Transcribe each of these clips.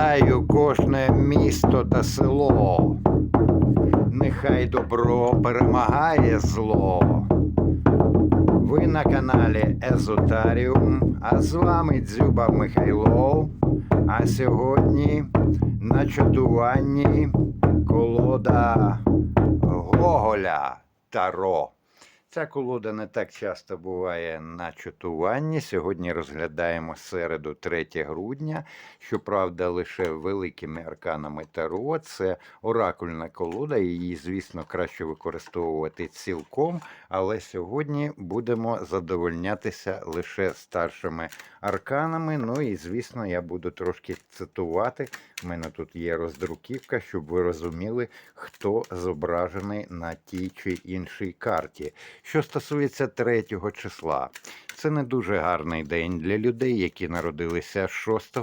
Вітаю кожне місто та село. Нехай добро перемагає зло. Ви на каналі Езотаріум, а з вами Дзюба Михайло. А сьогодні на чатуванні колода Гоголя Таро. Ця колода не так часто буває на чатуванні. Сьогодні розглядаємо середу 3 грудня. Щоправда, лише великими арканами Таро. Це оракульна колода. Її, звісно, краще використовувати цілком. Але сьогодні будемо задовольнятися лише старшими арканами. Ну і, звісно, я буду трошки цитувати. У мене тут є роздруківка, щоб ви розуміли, хто зображений на тій чи іншій карті. Що стосується третього числа, це не дуже гарний день для людей, які народилися 6,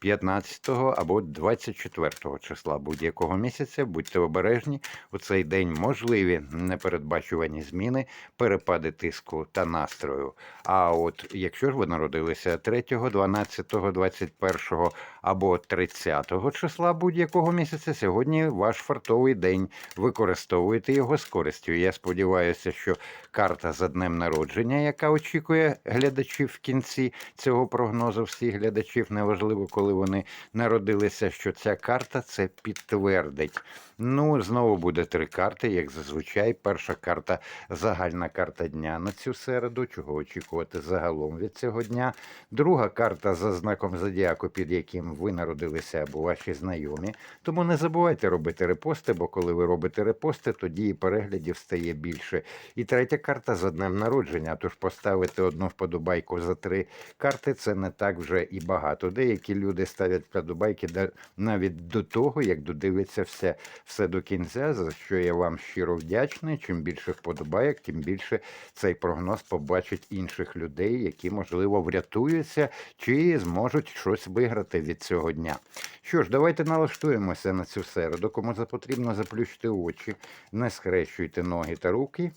15 або 24 числа будь-якого місяця. Будьте обережні, у цей день можливі непередбачувані зміни, перепади тиску та настрою. А от якщо ж ви народилися 3, 12, 21 або 30 числа будь-якого місяця, сьогодні ваш фартовий день. Використовуйте його з користю. Я сподіваюся, що карта за днем народження, яка очікує глядачів в кінці цього прогнозу, всіх глядачів, неважливо, коли вони народилися, що ця карта це підтвердить. Ну, знову буде три карти, як зазвичай. Перша карта загальна карта дня на цю середу, чого очікувати загалом від цього дня. Друга карта за знаком зодіаку, під яким ви народилися або ваші знайомі. Тому не забувайте робити репости, бо коли ви робите репости, тоді і переглядів стає більше. І третя карта за днем народження. Тож поставити одну вподобайку за три карти це не так вже і багато. Деякі люди ставлять вподобайки навіть до того, як додивляться все, все до кінця, за що я вам щиро вдячний. Чим більше вподобайок, тим більше цей прогноз побачить інших людей, які, можливо, врятуються чи зможуть щось виграти від цього дня. Що ж, давайте налаштуємося на цю середу. Кому потрібно заплющити очі, не схрещуйте ноги та руки.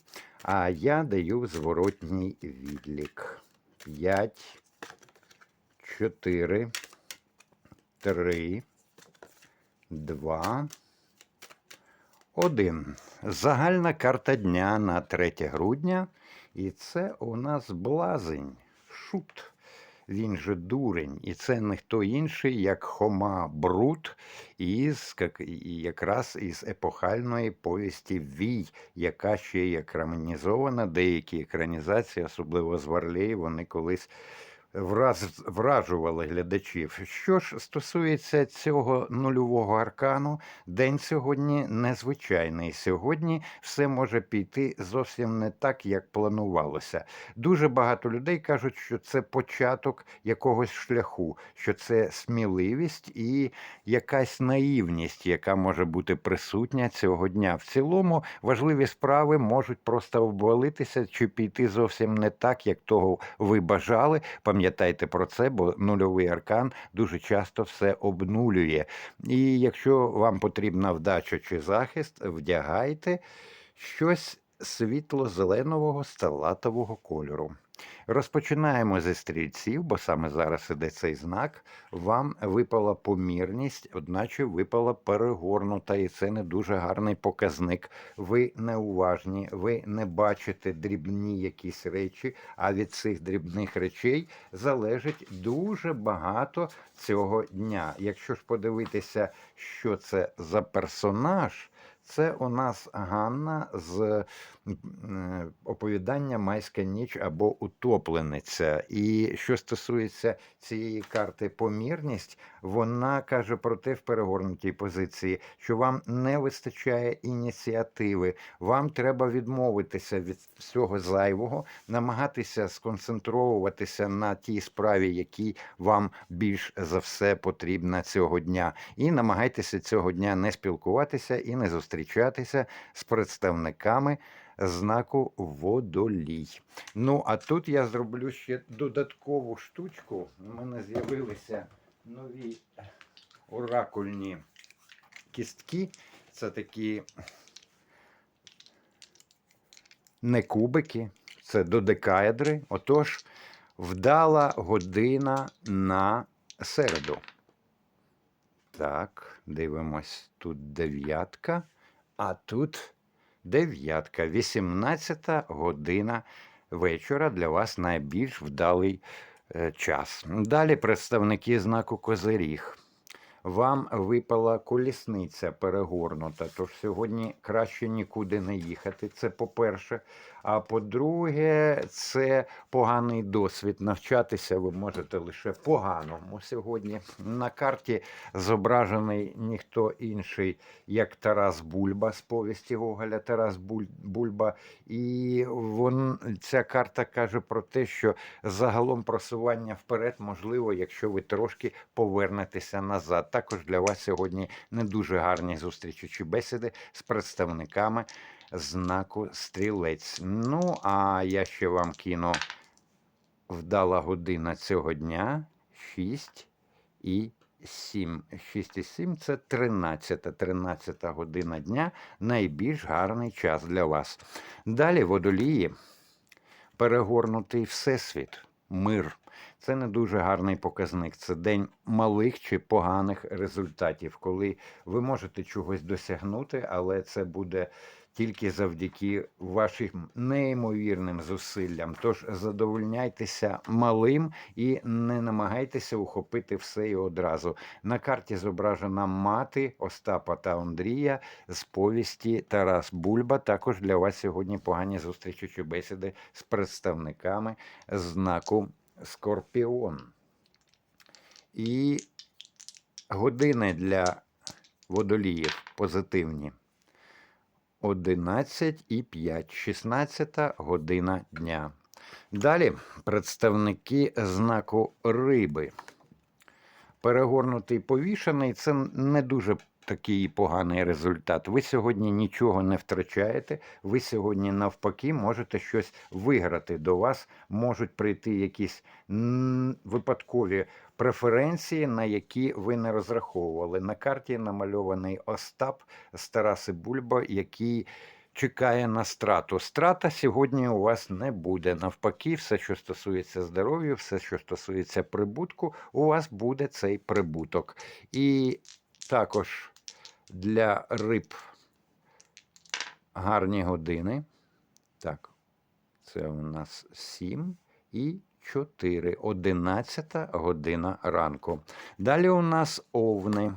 А я даю зворотній відлік. 5, 4, 3, 2, 1. Загальна карта дня на 3 грудня. І це у нас блазень, шут. Він же дурень, і це не хто інший, як Хома Брут, із як- якраз із епохальної повісті Вій, яка ще є екранізована. Деякі екранізації, особливо з Варлей, вони колись враз, вражували глядачів. Що ж стосується цього нульового аркану, день сьогодні незвичайний. Сьогодні все може піти зовсім не так, як планувалося. Дуже багато людей кажуть, що це початок якогось шляху, що це сміливість і якась наївність, яка може бути присутня цього дня. В цілому важливі справи можуть просто обвалитися чи піти зовсім не так, як того ви бажали. Пам'ятайте про це, бо нульовий аркан дуже часто все обнулює. І якщо вам потрібна вдача чи захист, вдягайте щось світло-зеленого сталатового кольору. Розпочинаємо зі стрільців, бо саме зараз іде цей знак. Вам випала помірність, одначе випала перегорнута, і це не дуже гарний показник. Ви неуважні, ви не бачите дрібні якісь речі, а від цих дрібних речей залежить дуже багато цього дня. Якщо ж подивитися, що це за персонаж. Це у нас Ганна з оповідання Майська ніч або утоплениця. І що стосується цієї карти помірність, вона каже про те в перегорнутій позиції, що вам не вистачає ініціативи, вам треба відмовитися від всього зайвого, намагатися сконцентровуватися на тій справі, якій вам більш за все потрібна цього дня. І намагайтеся цього дня не спілкуватися і не зустрічатися з представниками знаку водолій. Ну, а тут я зроблю ще додаткову штучку. У мене з'явилися нові оракульні кістки. Це такі не кубики, це додекаедри. Отож, вдала година на середу. Так, дивимось, тут дев'ятка, а тут дев'ятка. 18 година вечора для вас найбільш вдалий е, час. Далі представники знаку Козиріг. Вам випала колісниця перегорнута, тож сьогодні краще нікуди не їхати. Це по-перше. А по-друге, це поганий досвід. Навчатися ви можете лише поганому. Сьогодні на карті зображений ніхто інший, як Тарас Бульба з повісті Гоголя Тарас Бульба. І вон, ця карта каже про те, що загалом просування вперед можливо, якщо ви трошки повернетеся назад. Також для вас сьогодні не дуже гарні зустрічі чи бесіди з представниками знаку стрілець. Ну, а я ще вам кину вдала година цього дня 6 і 7. 6 і 7 це 13. 13 година дня найбільш гарний час для вас. Далі водолії перегорнутий всесвіт, мир. Це не дуже гарний показник. Це день малих чи поганих результатів, коли ви можете чогось досягнути, але це буде тільки завдяки вашим неймовірним зусиллям. Тож задовольняйтеся малим і не намагайтеся ухопити все і одразу. На карті зображена мати Остапа та Андрія з повісті Тарас Бульба. Також для вас сьогодні погані зустрічі чи бесіди з представниками знаку Скорпіон. І години для водоліїв позитивні. 11 і 5, 16 година дня. Далі представники знаку риби. Перегорнутий повішений це не дуже такий поганий результат. Ви сьогодні нічого не втрачаєте, ви сьогодні, навпаки, можете щось виграти. До вас можуть прийти якісь випадкові преференції, на які ви не розраховували. На карті намальований Остап з Тараси Бульба, який. Чекає на страту. Страта сьогодні у вас не буде. Навпаки, все, що стосується здоров'я, все, що стосується прибутку, у вас буде цей прибуток. І також для риб гарні години. Так, це у нас 7 і 4, 11 година ранку. Далі у нас овни.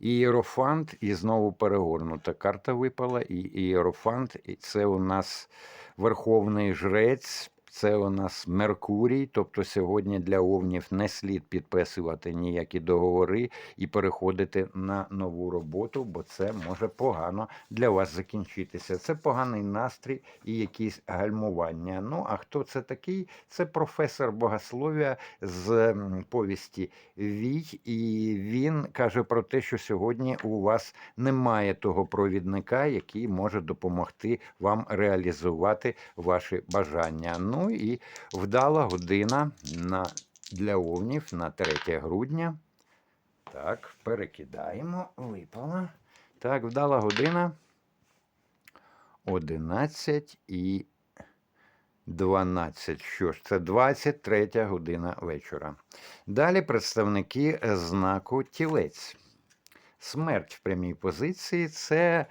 Ієрофант і знову перегорнута. Карта випала, і ієрофант, і це у нас верховний жрець, це у нас Меркурій. Тобто сьогодні для овнів не слід підписувати ніякі договори і переходити на нову роботу, бо це може погано для вас закінчитися. Це поганий настрій і якісь гальмування. Ну а хто це такий? Це професор богослов'я з повісті Вій, і він каже про те, що сьогодні у вас немає того провідника, який може допомогти вам реалізувати ваші бажання. Ну і вдала година на, для овнів на 3 грудня. Так, перекидаємо, випала. Так, вдала година 11 і 12. Що ж, це 23 година вечора. Далі представники знаку тілець. Смерть в прямій позиції це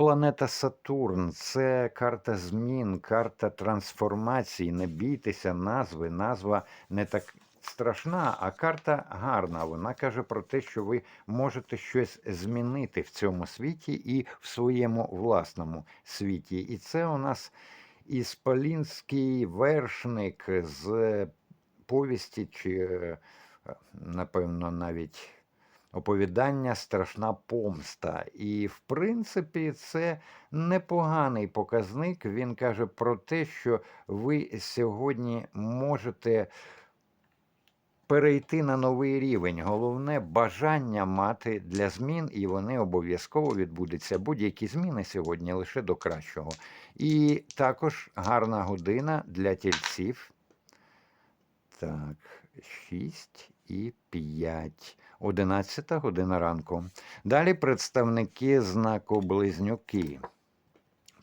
планета Сатурн, це карта змін, карта трансформації. Не бійтеся назви. Назва не так страшна, а карта гарна. Вона каже про те, що ви можете щось змінити в цьому світі і в своєму власному світі. І це у нас іспалінський вершник з повісті, чи, е, напевно, навіть оповідання Страшна помста. І, в принципі, це непоганий показник. Він каже про те, що ви сьогодні можете. Перейти на новий рівень. Головне бажання мати для змін, і вони обов'язково відбудуться. Будь-які зміни сьогодні лише до кращого. І також гарна година для тільців. Так, 6 і 5. 11 година ранку. Далі представники знаку Близнюки.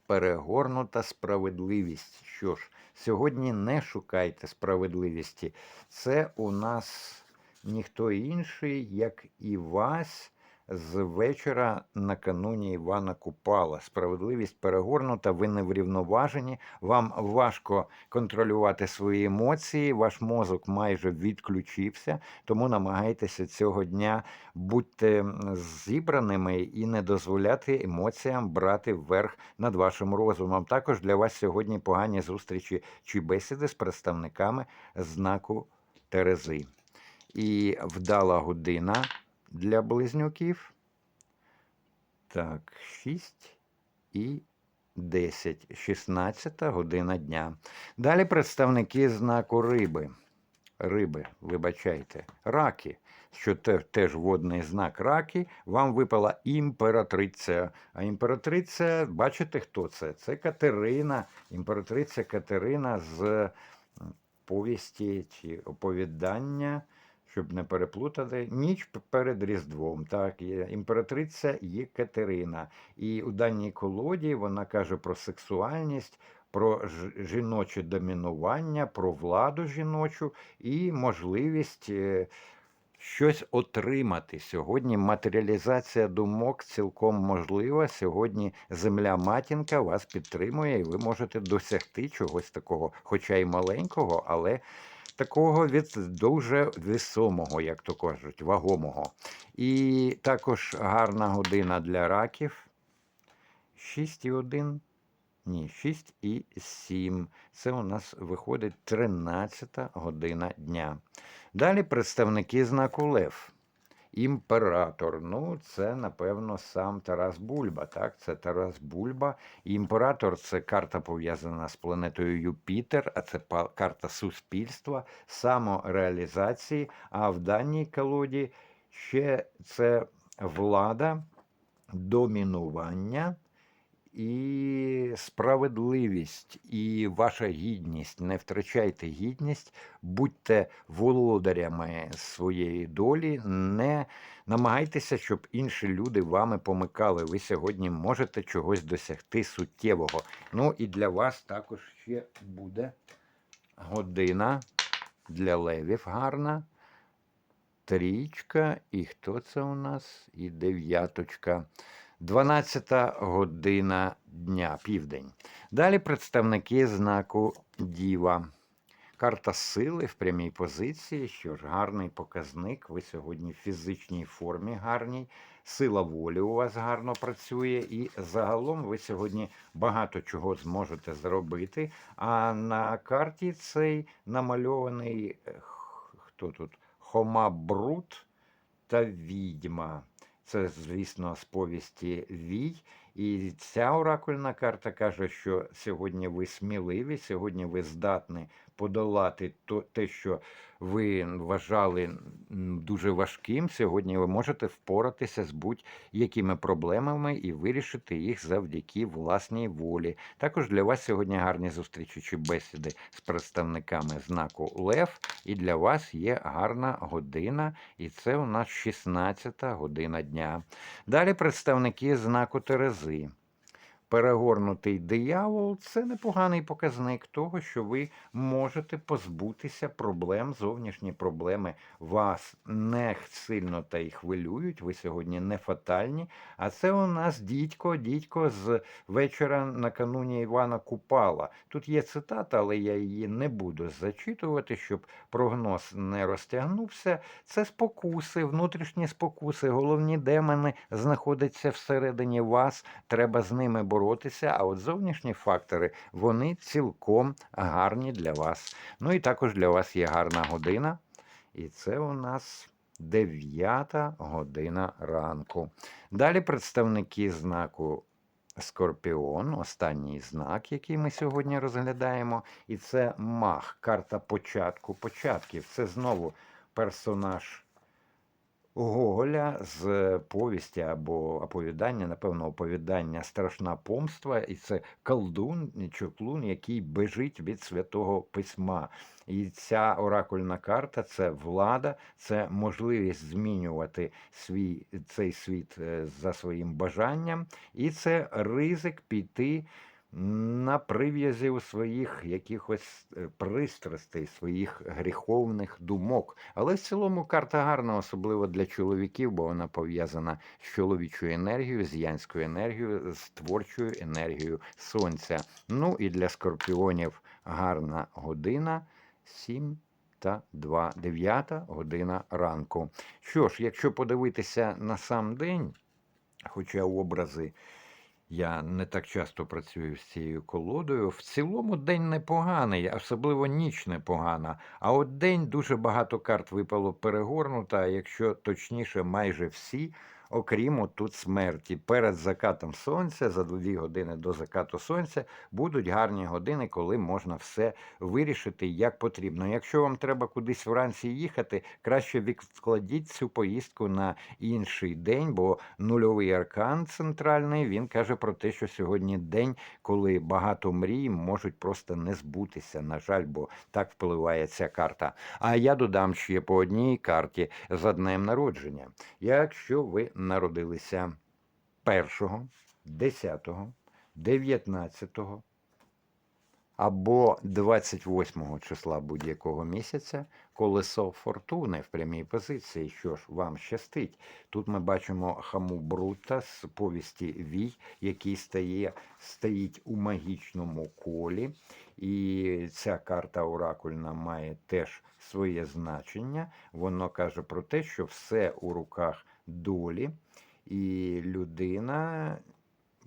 Перегорнута справедливість. Що ж, сьогодні не шукайте справедливості. Це у нас ніхто інший, як Івась з вечора накануні Івана Купала. Справедливість перегорнута, ви не врівноважені, вам важко контролювати свої емоції, ваш мозок майже відключився, тому намагайтеся цього дня будьте зібраними і не дозволяти емоціям брати вверх над вашим розумом. Також для вас сьогодні погані зустрічі чи бесіди з представниками знаку Терези. І вдала година для близнюків. Так, 6 і 10, 16 година дня. Далі представники знаку риби. Риби, вибачайте, раки, що теж водний знак раки, вам випала імператриця. А імператриця, бачите, хто це? Це Катерина, імператриця Катерина з повісті чи оповідання щоб не переплутати, ніч перед Різдвом. Так, імператриця Єкатерина. І у даній колоді вона каже про сексуальність, про жіноче домінування, про владу жіночу і можливість. е, Щось отримати сьогодні. Матеріалізація думок цілком можлива. Сьогодні земля матінка вас підтримує, і ви можете досягти чогось такого, хоча й маленького, але такого від дуже весомого, як то кажуть, вагомого. І також гарна година для раків. 6,1. Ні, 6 і 7. Це у нас виходить 13 година дня. Далі представники знаку Лев. Імператор. Ну, це, напевно, сам Тарас Бульба. Так, це Тарас Бульба. Імператор це карта пов'язана з планетою Юпітер, а це карта суспільства, самореалізації. А в даній колоді ще це влада, домінування і справедливість, і ваша гідність. Не втрачайте гідність, будьте володарями своєї долі, не намагайтеся, щоб інші люди вами помикали. Ви сьогодні можете чогось досягти суттєвого. Ну і для вас також ще буде година для левів гарна. Трічка, і хто це у нас? І дев'яточка. 12 година дня, південь. Далі представники знаку Діва. Карта сили в прямій позиції. Що ж, гарний показник. Ви сьогодні в фізичній формі гарній. Сила волі у вас гарно працює, і загалом ви сьогодні багато чого зможете зробити. А на карті цей намальований хто тут? Хома Брут та відьма. Це, звісно, з повісті Вій. І ця оракульна карта каже, що сьогодні ви сміливі, сьогодні ви здатні подолати то, те, що ви вважали дуже важким. Сьогодні ви можете впоратися з будь-якими проблемами і вирішити їх завдяки власній волі. Також для вас сьогодні гарні зустрічі чи бесіди з представниками знаку Лев. І для вас є гарна година, і це у нас 16 година дня. Далі представники знаку Терези. Перегорнутий диявол це непоганий показник того, що ви можете позбутися проблем, зовнішні проблеми вас не сильно та й хвилюють. Ви сьогодні не фатальні. А це у нас дідько, дідько з вечора накануні Івана Купала. Тут є цитата, але я її не буду зачитувати, щоб прогноз не розтягнувся. Це спокуси, внутрішні спокуси, головні демони знаходяться всередині вас. Треба з ними боротися. А от зовнішні фактори вони цілком гарні для вас. Ну і також для вас є гарна година. І це у нас 9 година ранку. Далі представники знаку Скорпіон, останній знак, який ми сьогодні розглядаємо. І це мах, карта початку початків. Це знову персонаж Гоголя з повісті або оповідання, напевно, оповідання Страшна помства, і це колдун, чоклун, який бежить від святого письма. І ця оракульна карта це влада, це можливість змінювати свій цей світ е, за своїм бажанням, і це ризик піти на прив'язі у своїх якихось е, пристрастей, своїх гріховних думок. Але в цілому карта гарна, особливо для чоловіків, бо вона пов'язана з чоловічою енергією, з янською енергією, з творчою енергією сонця. Ну і для скорпіонів гарна година 7 та 2, 9 година ранку. Що ж, якщо подивитися на сам день, хоча образи я не так часто працюю з цією колодою. В цілому день непоганий, особливо ніч непогана. А от день дуже багато карт випало перегорнута, якщо точніше, майже всі. Окрім от тут смерті. Перед закатом сонця, за дві години до закату сонця, будуть гарні години, коли можна все вирішити як потрібно. Якщо вам треба кудись вранці їхати, краще відкладіть цю поїздку на інший день, бо нульовий аркан центральний він каже про те, що сьогодні день, коли багато мрій можуть просто не збутися. На жаль, бо так впливає ця карта. А я додам ще по одній карті за днем народження. Якщо ви народилися 1, 10, 19 або 28 числа будь-якого місяця колесо фортуни в прямій позиції. Що ж, вам щастить. Тут ми бачимо хаму Брута з повісті Вій, який стає, стоїть у магічному колі. І ця карта оракульна має теж своє значення. Воно каже про те, що все у руках долі, і людина.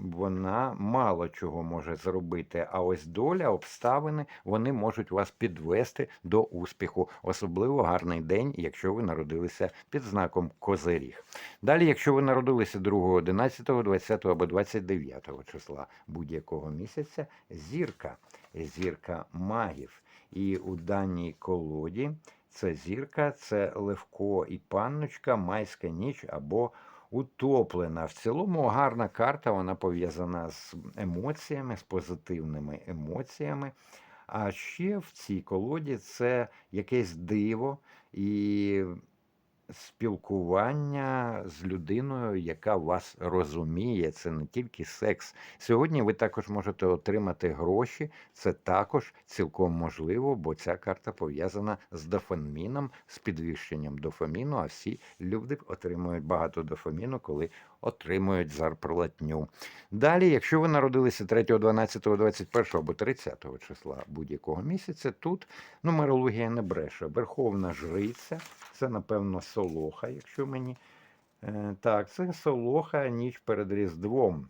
Вона мало чого може зробити, а ось доля, обставини вони можуть вас підвести до успіху. Особливо гарний день, якщо ви народилися під знаком Козиріг. Далі, якщо ви народилися 2, 11, 20 або 29 числа будь-якого місяця, зірка, зірка магів. І у даній колоді це зірка, це Левко і панночка, майська ніч або утоплена. В цілому гарна карта, вона пов'язана з емоціями, з позитивними емоціями. А ще в цій колоді це якесь диво і спілкування з людиною, яка вас розуміє. Це не тільки секс. Сьогодні ви також можете отримати гроші. Це також цілком можливо, бо ця карта пов'язана з дофаміном, з підвищенням дофаміну. А всі люди отримують багато дофаміну, коли отримують зарплатню. Далі, якщо ви народилися 3, 12, 21 або 30 числа будь-якого місяця, тут нумерологія не бреше. Верховна жриця, це, напевно, солоха, якщо мені. Е, Так, це солоха ніч перед Різдвом.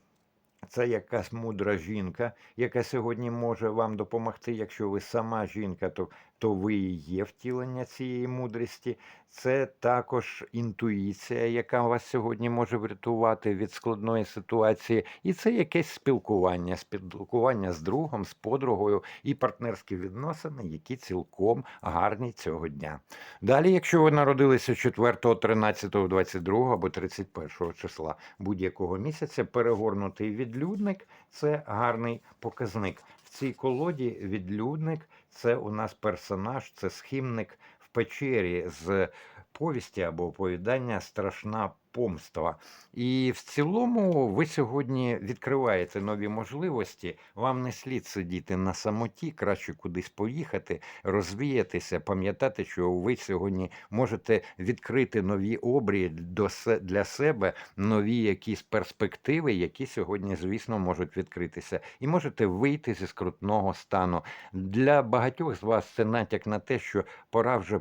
Це якась мудра жінка, яка сьогодні може вам допомогти. Якщо ви сама жінка, то то ви і є втілення цієї мудрості. Це також інтуїція, яка вас сьогодні може врятувати від складної ситуації. І це якесь спілкування, спілкування з другом, з подругою і партнерські відносини, які цілком гарні цього дня. Далі, якщо ви народилися 4, 13, 22 або 31 числа будь-якого місяця, перегорнутий відлюдник це гарний показник. В цій колоді відлюдник це у нас персонаж, це схимник в печері з повісті або оповідання Страшна помства. І в цілому ви сьогодні відкриваєте нові можливості. Вам не слід сидіти на самоті, краще кудись поїхати, розвіятися, пам'ятати, що ви сьогодні можете відкрити нові обрії для себе, нові якісь перспективи, які сьогодні, звісно, можуть відкритися, і можете вийти зі скрутного стану. Для багатьох з вас це натяк на те, що пора вже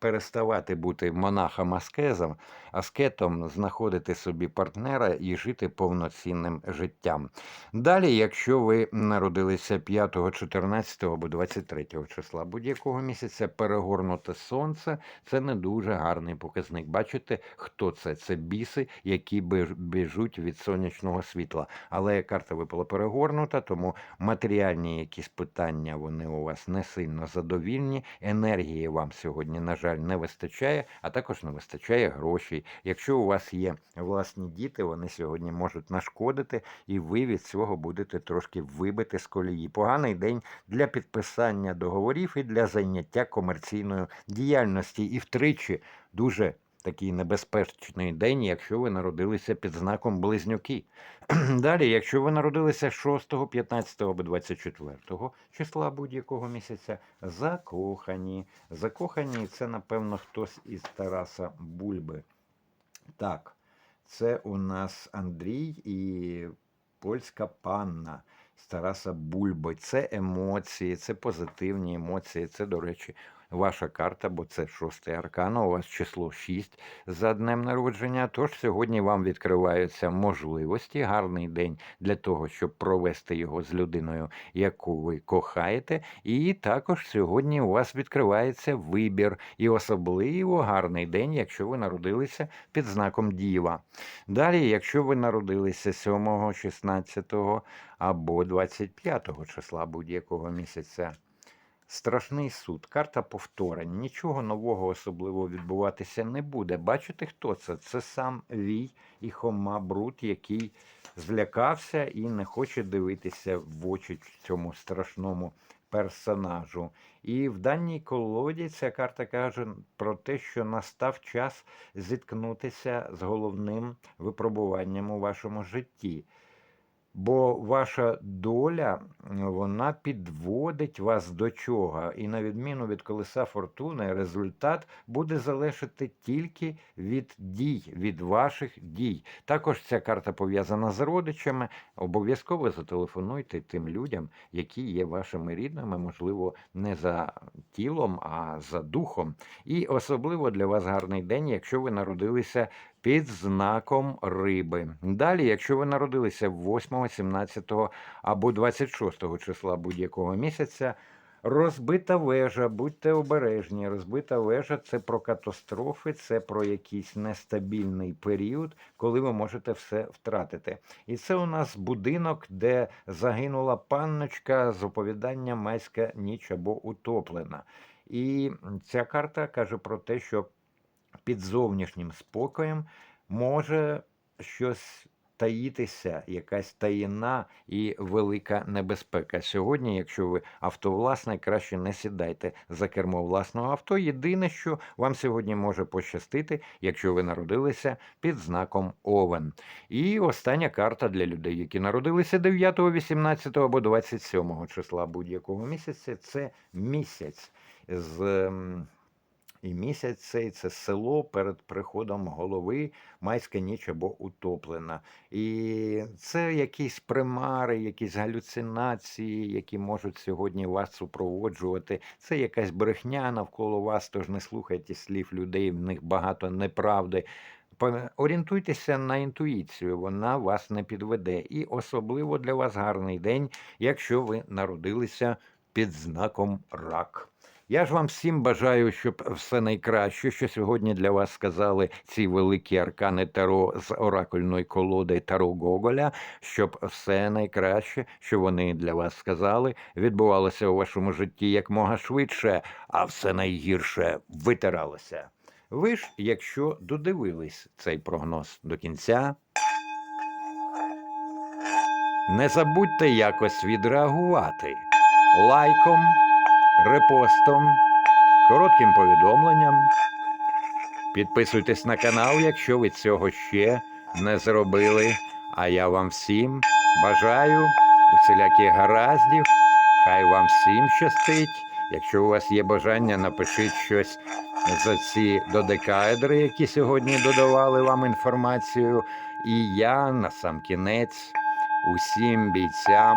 переставати бути монахом аскезом, аскетом, знаходити собі партнера і жити повноцінним життям. Далі, якщо ви народилися 5, 14 або 23 числа будь-якого місяця, перегорнуте сонце це не дуже гарний показник. Бачите, хто це? Це біси, які біжуть від сонячного світла. Але карта випала перегорнута, тому матеріальні якісь питання вони у вас не сильно задовільні. Енергії вам сьогодні, на жаль, жаль, не вистачає, а також не вистачає грошей. Якщо у вас є власні діти, вони сьогодні можуть нашкодити, і ви від цього будете трошки вибити з колії. Поганий день для підписання договорів і для зайняття комерційною діяльності. І втричі дуже такий небезпечний день, якщо ви народилися під знаком близнюки. Далі, якщо ви народилися 6, 15 або 24 числа будь-якого місяця, закохані. Закохані це, напевно, хтось із Тараса Бульби. Так, це у нас Андрій і польська панна з Тараса Бульби. Це емоції, це позитивні емоції. Це, до речі, ваша карта, бо це шостий аркан, у вас число 6 за днем народження. Тож сьогодні вам відкриваються можливості, гарний день для того, щоб провести його з людиною, яку ви кохаєте. І також сьогодні у вас відкривається вибір, і особливо гарний день, якщо ви народилися під знаком Діва. Далі, якщо ви народилися 7, 16 або 25 числа будь-якого місяця. Страшний суд, карта повторень. Нічого нового особливого відбуватися не буде. Бачите, хто це? Це сам Вій і Хома Брут, який злякався і не хоче дивитися в очі цьому страшному персонажу. І в даній колоді ця карта каже про те, що настав час зіткнутися з головним випробуванням у вашому житті. Бо ваша доля вона підводить вас до чого, і на відміну від колеса фортуни, результат буде залежати тільки від дій, від ваших дій. Також ця карта пов'язана з родичами. Обов'язково зателефонуйте тим людям, які є вашими рідними, можливо, не за тілом, а за духом. І особливо для вас гарний день, якщо ви народилися під знаком риби. Далі, якщо ви народилися 8, 17 або 26 числа будь-якого місяця, розбита вежа, будьте обережні. Розбита вежа це про катастрофи, це про якийсь нестабільний період, коли ви можете все втратити. І це у нас будинок, де загинула панночка з оповідання Майська ніч або утоплена. І ця карта каже про те, що під зовнішнім спокоєм може щось таїтися, якась таїна і велика небезпека. Сьогодні, якщо ви автовласник, краще не сідайте за кермо власного авто. Єдине, що вам сьогодні може пощастити, якщо ви народилися під знаком Овен. І остання карта для людей, які народилися 9, 18 або 27 числа будь-якого місяця, це місяць з. І місяць цей це село перед приходом голови, майська ніч або утоплена. І це якісь примари, якісь галюцинації, які можуть сьогодні вас супроводжувати. Це якась брехня навколо вас, тож не слухайте слів людей, в них багато неправди. Орієнтуйтеся на інтуїцію, вона вас не підведе. І особливо для вас гарний день, якщо ви народилися під знаком рак. Я ж вам всім бажаю, щоб все найкраще, що сьогодні для вас сказали ці великі аркани Таро з оракульної колоди Таро Гоголя, щоб все найкраще, що вони для вас сказали, відбувалося у вашому житті якмога швидше, а все найгірше витиралося. Ви ж, якщо додивились цей прогноз до кінця, не забудьте якось відреагувати лайком, репостом, коротким повідомленням. Підписуйтесь на канал, якщо ви цього ще не зробили. А я вам всім бажаю усіляких гараздів. Хай вам всім щастить. Якщо у вас є бажання, напишіть щось за ці додекаедри, які сьогодні додавали вам інформацію. І я на сам кінець усім бійцям